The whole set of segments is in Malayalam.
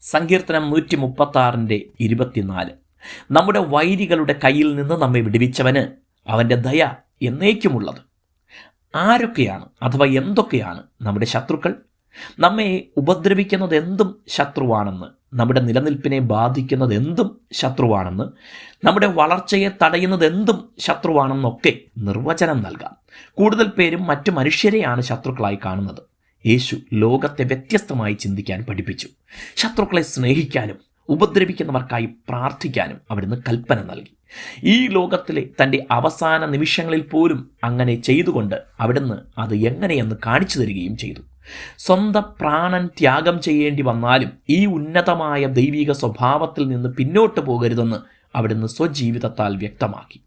സങ്കീർത്തനം നൂറ്റി മുപ്പത്താറിന്റെ ഇരുപത്തിനാല്. നമ്മുടെ വൈരികളുടെ കയ്യിൽ നിന്ന് നമ്മെ വിടുവിച്ചവന് അവന്റെ ദയ എന്നേക്കുമുള്ളത്. ആരൊക്കെയാണ് അഥവാ എന്തൊക്കെയാണ് നമ്മുടെ ശത്രുക്കൾ? നമ്മെ ഉപദ്രവിക്കുന്നത് എന്തും ശത്രുവാണെന്ന് നമ്മുടെ നിലനിൽപ്പിനെ ബാധിക്കുന്നത് എന്തും ശത്രുവാണെന്ന് നമ്മുടെ വളർച്ചയെ തടയുന്നത് എന്തും ശത്രുവാണെന്നൊക്കെ നിർവചനം നൽകാം. കൂടുതൽ പേരും മറ്റു മനുഷ്യരെയാണ് ശത്രുക്കളായി കാണുന്നത്. യേശു ലോകത്തെ വ്യത്യസ്തമായി ചിന്തിക്കാൻ പഠിപ്പിച്ചു. ശത്രുക്കളെ സ്നേഹിക്കാനും ഉപദ്രവിക്കുന്നവർക്കായി പ്രാർത്ഥിക്കാനും അവിടുന്ന് കൽപ്പന നൽകി. ഈ ലോകത്തിലെ തന്റെ അവസാന നിമിഷങ്ങളിൽ പോലും അങ്ങനെ ചെയ്തുകൊണ്ട് അവിടുന്ന് അത് എങ്ങനെയെന്ന് കാണിച്ചു തരികയും ചെയ്തു. സ്വന്തം പ്രാണൻ ത്യാഗം ചെയ്യേണ്ടി വന്നാലും ഈ ഉന്നതമായ ദൈവിക സ്വഭാവത്തിൽ നിന്ന് പിന്നോട്ട് പോകരുതെന്ന് അവിടുന്ന് സ്വജീവിതത്താൽ വ്യക്തമാക്കി.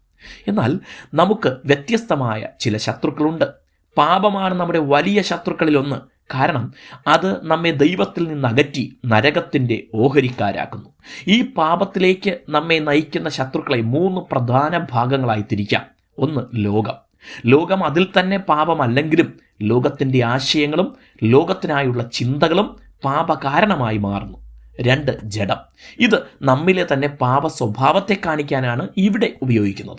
എന്നാൽ നമുക്ക് വ്യത്യസ്തമായ ചില ശത്രുക്കളുണ്ട്. പാപമാണ് നമ്മുടെ വലിയ ശത്രുക്കളിലൊന്ന്. കാരണം അത് നമ്മെ ദൈവത്തിൽ നിന്ന് അകറ്റി നരകത്തിന്റെ ഓഹരിക്കാരാക്കുന്നു. ഈ പാപത്തിലേക്ക് നമ്മെ നയിക്കുന്ന ശത്രുക്കളെ മൂന്ന് പ്രധാന ഭാഗങ്ങളായി തിരിക്കാം. ഒന്ന് ലോകം. ലോകം അതിൽ തന്നെ പാപമല്ലെങ്കിലും ലോകത്തിന്റെ ആശയങ്ങളും ലോകത്തിനായുള്ള ചിന്തകളും പാപകാരണമായി മാറുന്നു. രണ്ട് ജഡം. ഇത് നമ്മിലെ തന്നെ പാപ സ്വഭാവത്തെ കാണിക്കാനാണ് ഇവിടെ ഉപയോഗിക്കുന്നത്.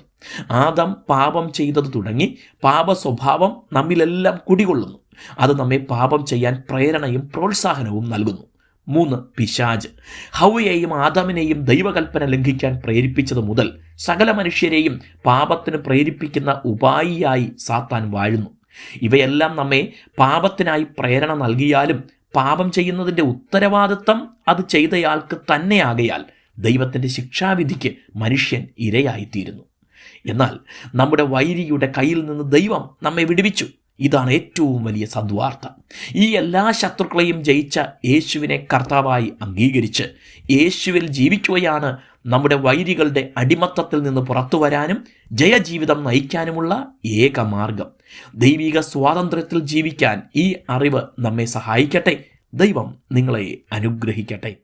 ആദം പാപം ചെയ്തത് തുടങ്ങി പാപ സ്വഭാവം നമ്മിലെല്ലാം കുടികൊള്ളുന്നു. അത് നമ്മെ പാപം ചെയ്യാൻ പ്രേരണയും പ്രോത്സാഹനവും നൽകുന്നു. മൂന്ന് പിശാജ്. ഹൗയെയും ആദമിനെയും ദൈവകൽപ്പന ലംഘിക്കാൻ പ്രേരിപ്പിച്ചത് മുതൽ സകല മനുഷ്യരെയും പാപത്തിന് പ്രേരിപ്പിക്കുന്ന ഉപായിയായി സാത്താൻ വാഴുന്നു. ഇവയെല്ലാം നമ്മെ പാപത്തിനായി പ്രേരണ നൽകിയാലും പാപം ചെയ്യുന്നതിന്റെ ഉത്തരവാദിത്തം അത് ചെയ്തയാൾക്ക് തന്നെയാകയാൽ ദൈവത്തിന്റെ ശിക്ഷാവിധിക്ക് മനുഷ്യൻ ഇരയായിത്തീരുന്നു. എന്നാൽ നമ്മുടെ വൈരിയുടെ കയ്യിൽ നിന്ന് ദൈവം നമ്മെ വിടുവിച്ചു. ഇതാണ് ഏറ്റവും വലിയ സദ്വാർത്ത ഈ എല്ലാ ശത്രുക്കളെയും ജയിച്ച യേശുവിനെ കർത്താവായി അംഗീകരിച്ച് യേശുവിൽ ജീവിക്കുകയാണ് നമ്മുടെ വൈരികളുടെ അടിമത്തത്തിൽ നിന്ന് പുറത്തു വരാനും ജയജീവിതം നയിക്കാനുമുള്ള ഏക മാർഗം. ദൈവിക സ്വാതന്ത്ര്യത്തിൽ ജീവിക്കാൻ ഈ അറിവ് നമ്മെ സഹായിക്കട്ടെ. ദൈവം നിങ്ങളെ അനുഗ്രഹിക്കട്ടെ.